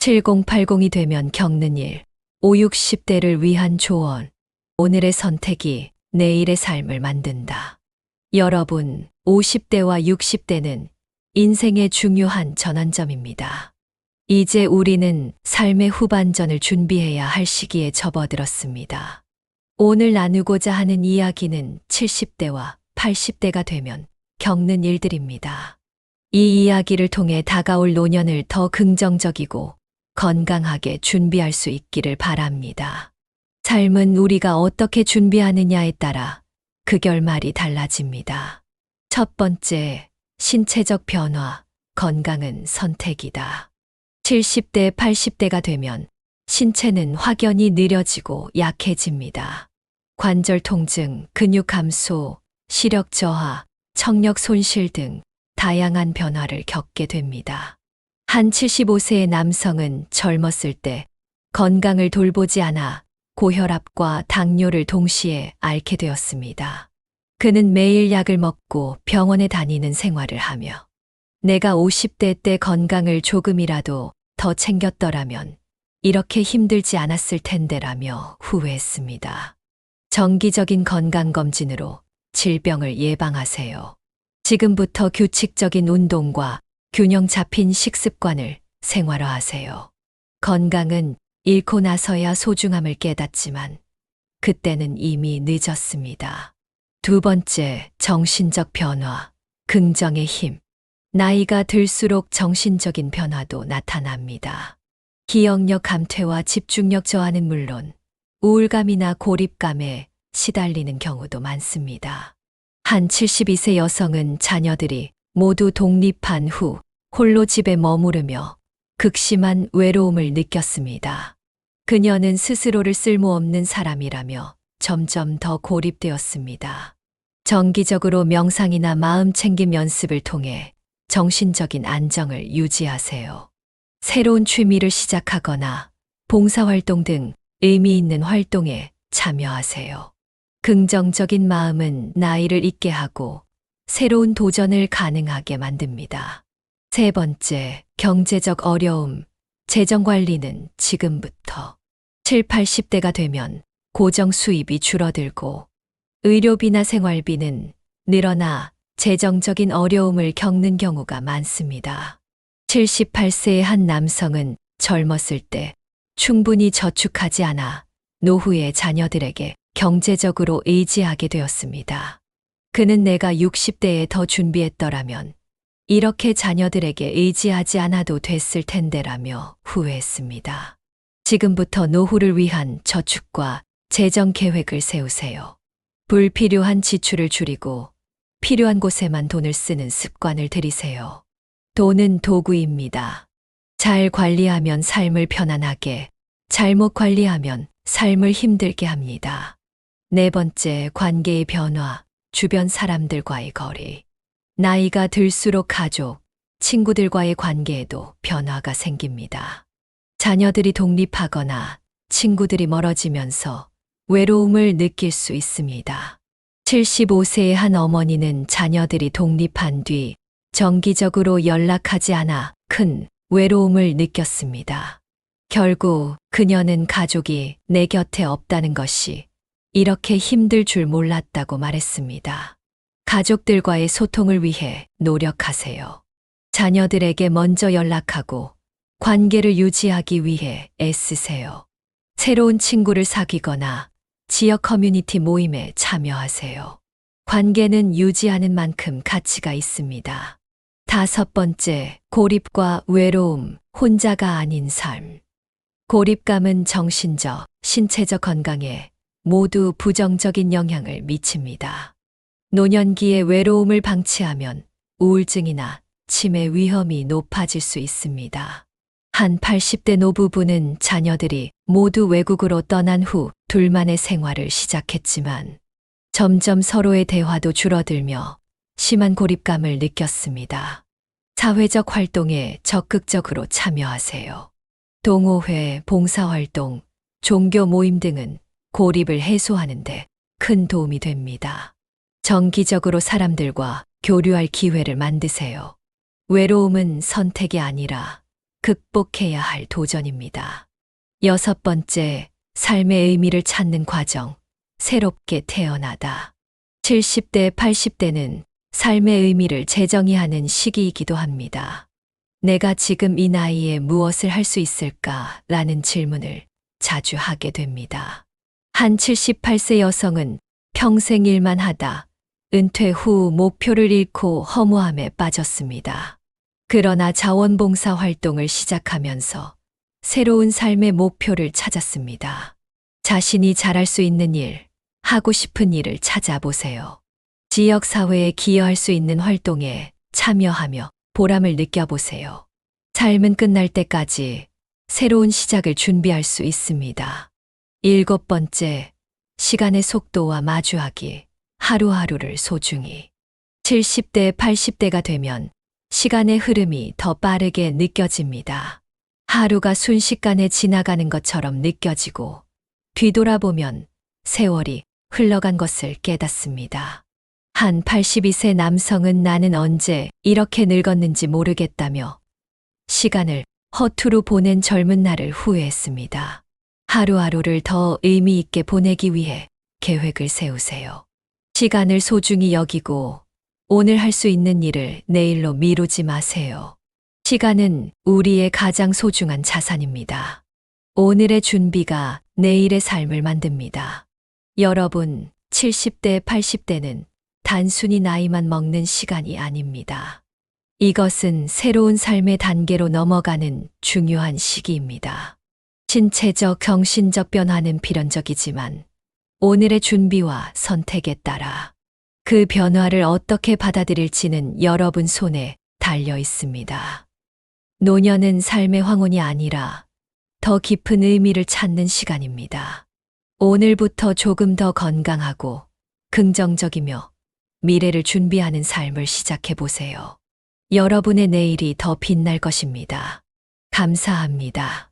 7080이 되면 겪는 일, 5, 60대를 위한 조언. 오늘의 선택이 내일의 삶을 만든다. 여러분, 50대와 60대는 인생의 중요한 전환점입니다. 이제 우리는 삶의 후반전을 준비해야 할 시기에 접어들었습니다. 오늘 나누고자 하는 이야기는 70대와 80대가 되면 겪는 일들입니다. 이 이야기를 통해 다가올 노년을 더 긍정적이고 건강하게 준비할 수 있기를 바랍니다. 삶은 우리가 어떻게 준비하느냐에 따라 그 결말이 달라집니다. 첫 번째, 신체적 변화, 건강은 선택이다. 70대, 80대가 되면 신체는 확연히 느려지고 약해집니다. 관절 통증, 근육 감소, 시력 저하, 청력 손실 등 다양한 변화를 겪게 됩니다. 한 75세의 남성은 젊었을 때 건강을 돌보지 않아 고혈압과 당뇨를 동시에 앓게 되었습니다. 그는 매일 약을 먹고 병원에 다니는 생활을 하며 내가 50대 때 건강을 조금이라도 더 챙겼더라면 이렇게 힘들지 않았을 텐데라며 후회했습니다. 정기적인 건강검진으로 질병을 예방하세요. 지금부터 규칙적인 운동과 균형 잡힌 식습관을 생활화하세요. 건강은 잃고 나서야 소중함을 깨닫지만 그때는 이미 늦었습니다. 두 번째, 정신적 변화, 긍정의 힘. 나이가 들수록 정신적인 변화도 나타납니다. 기억력 감퇴와 집중력 저하는 물론 우울감이나 고립감에 시달리는 경우도 많습니다. 한 72세 여성은 자녀들이 모두 독립한 후 홀로 집에 머무르며 극심한 외로움을 느꼈습니다. 그녀는 스스로를 쓸모없는 사람이라며 점점 더 고립되었습니다. 정기적으로 명상이나 마음 챙김 연습을 통해 정신적인 안정을 유지하세요. 새로운 취미를 시작하거나 봉사활동 등 의미 있는 활동에 참여하세요. 긍정적인 마음은 나이를 잊게 하고 새로운 도전을 가능하게 만듭니다. 세 번째, 경제적 어려움. 재정 관리는 지금부터 7, 80대가 되면 고정 수입이 줄어들고 의료비나 생활비는 늘어나 재정적인 어려움을 겪는 경우가 많습니다. 78세의 한 남성은 젊었을 때 충분히 저축하지 않아 노후에 자녀들에게 경제적으로 의지하게 되었습니다. 그는 내가 60대에 더 준비했더라면 이렇게 자녀들에게 의지하지 않아도 됐을 텐데라며 후회했습니다. 지금부터 노후를 위한 저축과 재정 계획을 세우세요. 불필요한 지출을 줄이고 필요한 곳에만 돈을 쓰는 습관을 들이세요. 돈은 도구입니다. 잘 관리하면 삶을 편안하게, 잘못 관리하면 삶을 힘들게 합니다. 네 번째, 관계의 변화, 주변 사람들과의 거리. 나이가 들수록 가족, 친구들과의 관계에도 변화가 생깁니다. 자녀들이 독립하거나 친구들이 멀어지면서 외로움을 느낄 수 있습니다. 75세의 한 어머니는 자녀들이 독립한 뒤 정기적으로 연락하지 않아 큰 외로움을 느꼈습니다. 결국 그녀는 가족이 내 곁에 없다는 것이 이렇게 힘들 줄 몰랐다고 말했습니다. 가족들과의 소통을 위해 노력하세요. 자녀들에게 먼저 연락하고 관계를 유지하기 위해 애쓰세요. 새로운 친구를 사귀거나 지역 커뮤니티 모임에 참여하세요. 관계는 유지하는 만큼 가치가 있습니다. 다섯 번째, 고립과 외로움, 혼자가 아닌 삶. 고립감은 정신적, 신체적 건강에 모두 부정적인 영향을 미칩니다. 노년기에 외로움을 방치하면 우울증이나 치매 위험이 높아질 수 있습니다. 한 80대 노부부는 자녀들이 모두 외국으로 떠난 후 둘만의 생활을 시작했지만 점점 서로의 대화도 줄어들며 심한 고립감을 느꼈습니다. 사회적 활동에 적극적으로 참여하세요. 동호회, 봉사활동, 종교 모임 등은 고립을 해소하는데 큰 도움이 됩니다. 정기적으로 사람들과 교류할 기회를 만드세요. 외로움은 선택이 아니라 극복해야 할 도전입니다. 여섯 번째, 삶의 의미를 찾는 과정. 새롭게 태어나다. 70대, 80대는 삶의 의미를 재정의하는 시기이기도 합니다. 내가 지금 이 나이에 무엇을 할 수 있을까? 라는 질문을 자주 하게 됩니다. 한 78세 여성은 평생 일만 하다 은퇴 후 목표를 잃고 허무함에 빠졌습니다. 그러나 자원봉사 활동을 시작하면서 새로운 삶의 목표를 찾았습니다. 자신이 잘할 수 있는 일, 하고 싶은 일을 찾아보세요. 지역사회에 기여할 수 있는 활동에 참여하며 보람을 느껴보세요. 삶은 끝날 때까지 새로운 시작을 준비할 수 있습니다. 일곱 번째, 시간의 속도와 마주하기, 하루하루를 소중히. 70대, 80대가 되면 시간의 흐름이 더 빠르게 느껴집니다. 하루가 순식간에 지나가는 것처럼 느껴지고 뒤돌아보면 세월이 흘러간 것을 깨닫습니다. 한 82세 남성은 나는 언제 이렇게 늙었는지 모르겠다며 시간을 허투루 보낸 젊은 날을 후회했습니다. 하루하루를 더 의미 있게 보내기 위해 계획을 세우세요. 시간을 소중히 여기고 오늘 할 수 있는 일을 내일로 미루지 마세요. 시간은 우리의 가장 소중한 자산입니다. 오늘의 준비가 내일의 삶을 만듭니다. 여러분, 70대, 80대는 단순히 나이만 먹는 시간이 아닙니다. 이것은 새로운 삶의 단계로 넘어가는 중요한 시기입니다. 신체적, 정신적 변화는 필연적이지만 오늘의 준비와 선택에 따라 그 변화를 어떻게 받아들일지는 여러분 손에 달려 있습니다. 노년은 삶의 황혼이 아니라 더 깊은 의미를 찾는 시간입니다. 오늘부터 조금 더 건강하고 긍정적이며 미래를 준비하는 삶을 시작해 보세요. 여러분의 내일이 더 빛날 것입니다. 감사합니다.